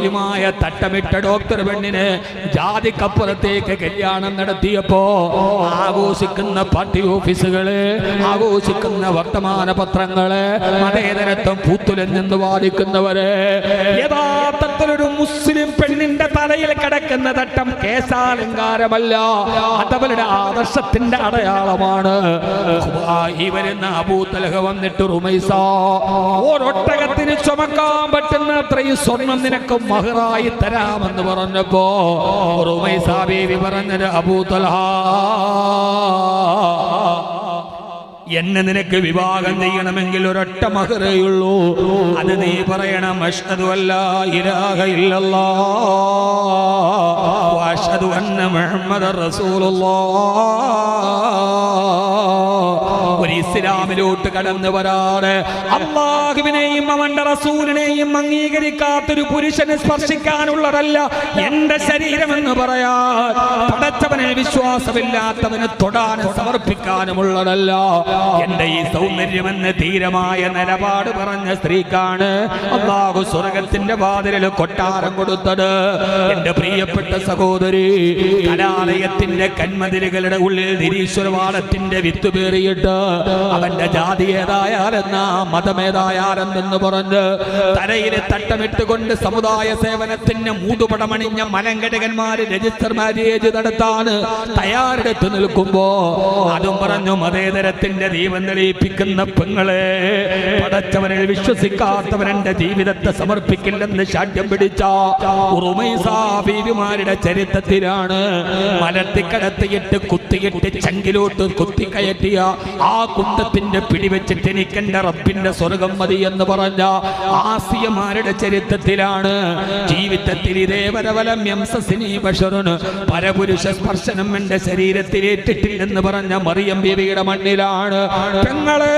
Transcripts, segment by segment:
മുസ്ലിമായ തട്ടമിട്ട ഡോക്ടർ പെണ്ണിന് ജാതിക്കപ്പുറത്തേക്ക് കല്യാണം നടത്തിയപ്പോ ആഘോഷിക്കുന്ന പാർട്ടി ഓഫീസുകൾ ആഘോഷിക്കുന്ന വർത്തമാന പത്രങ്ങൾ മതേതരത്വം പൂത്തുലഞ്ഞെന്ന് വാദിക്കുന്നവര് യഥാർത്ഥത്തിലൊരു മുസ്ലിം തലയിൽ കിടക്കുന്ന തട്ടം കേസാലങ്കാരമല്ല. അതവരുടെ ആദർശത്തിന്റെ അടയാളമാണ്. വരുന്ന അബൂത്തലഹ വന്നിട്ട് റുമൈസ ഒരൊട്ടകത്തിന് ചുമക്കാൻ പറ്റുന്ന അത്രയും സ്വർണം നിനക്ക് മഹറായി തരാമെന്ന് പറഞ്ഞപ്പോ റുമൈസ ബേബി പറഞ്ഞത് അബൂത്തലഹ എന്നെ നിനക്ക് വിവാഹം ചെയ്യണമെങ്കിൽ ഒരൊറ്റ മഹറയുള്ളൂ. അത് നീ പറയണം അഷ്ഹദു അല്ല ഇലാഹ ഇല്ലല്ലാ വഅഷ്ഹദു അന്ന മുഹമ്മദ് റസൂലുള്ളാഹ് ഇസ്ലാമിലോട്ട് കടന്നു വരാറ്. അള്ളാഹുവിനെയും അവന്റെ റസൂലിനെയും അംഗീകരിക്കാത്തൊരു പുരുഷനെ സ്പർശിക്കാനുള്ളതല്ല എന്റെ ശരീരം എന്ന് പറയാൻ. പടച്ചവനെ വിശ്വാസമില്ലാത്തവന് തൊടാനും സമർപ്പിക്കാനുമുള്ളതല്ല. എന്റെ ഈ സൗന്ദര്യമെന്ന് ധീരമായ നിലപാട് പറഞ്ഞ സ്ത്രീക്കാണ് അള്ളാഹു സ്വർഗത്തിന്റെ വാതിലിൽ കൊട്ടാരം കൊടുത്തത്. എന്റെ പ്രിയപ്പെട്ട സഹോദരി കലാലയത്തിന്റെ കന്മതിലുകളുടെ ഉള്ളിൽ നിരീശ്വരവാദത്തിന്റെ വിത്ത് പേറിയിട്ട് അവന്റെ ജാതി ഏതായാലെന്നാ മതമേതായാലെന്ന് പറഞ്ഞ് തലയിൽ തട്ടമിട്ടുകൊണ്ട് സമുദായ സേവനത്തിന് മൂതുപടമണിഞ്ഞ മലങ്കടകന്മാര് രജിസ്റ്റർ മാരേജ് നടത്താണ് തയ്യാറെടുത്ത് നിൽക്കുമ്പോ അതും പറഞ്ഞു മതേതരത്തിന്റെ ദീപം തെളിയിപ്പിക്കുന്ന പെങ്ങളെ പടച്ചവനിൽ വിശ്വസിക്കാത്തവനെന്റെ ജീവിതത്തെ സമർപ്പിക്കില്ലെന്ന് ശാഠ്യം പിടിച്ച ഉറുമൈസാബീവിമാരുടെ ചരിത്രത്തിലാണ് മലത്തിക്കടത്തിയിട്ട് കുത്തിയിട്ട് ചങ്കിലോട്ട് കുത്തിക്കയറ്റിയ ആ കുന്തത്തിന്റെ പിടിവെച്ചിട്ട് എനിക്ക് എന്റെ റബ്ബിന്റെ സ്വർഗം മതി എന്ന് പറഞ്ഞ ആസിയമാരുടെ ചരിത്രത്തിലാണ്. ജീവിതത്തിൽ ഇതേവരവലം വരവലം പരപുരുഷ സ്പർശനം എന്റെ ശരീരത്തിൽ ഏറ്റിട്ടില്ലെന്ന് പറഞ്ഞ മറിയം ബീവിയുടെ മണ്ണിലാണ്. പെങ്ങളെ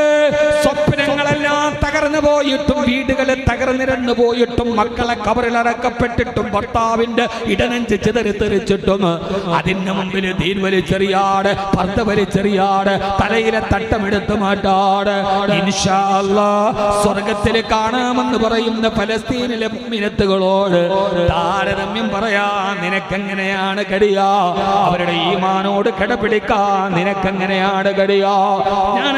പോയിട്ടും വീടുകളെ തകർന്നിരന്നു പോയിട്ടും മക്കളെ കബറിലടക്കപ്പെട്ടിട്ടും ഭർത്താവിന്റെ ഇടനെഞ്ച് ചിതറിത്തെറിച്ചിട്ടും അതിന് മുമ്പിൽ തീൻ വലിച്ചെറിയാട് പർദ്ദ വലിച്ചെറിയാട് തലയിലെ തട്ടമെടുത്ത് മാറ്റാട്. സ്വർഗത്തിൽ കാണാമെന്ന് പറയുന്ന ഫലസ്തീനിലെ മിനത്തുകളോട് താരതമ്യം പറയാ നിനക്കെങ്ങനെയാണ് കടിയാ? അവരുടെ ഈമാനോട് കിടപിടിക്കാ നിനക്കെങ്ങനെയാണ് കടിയാ? ഞാൻ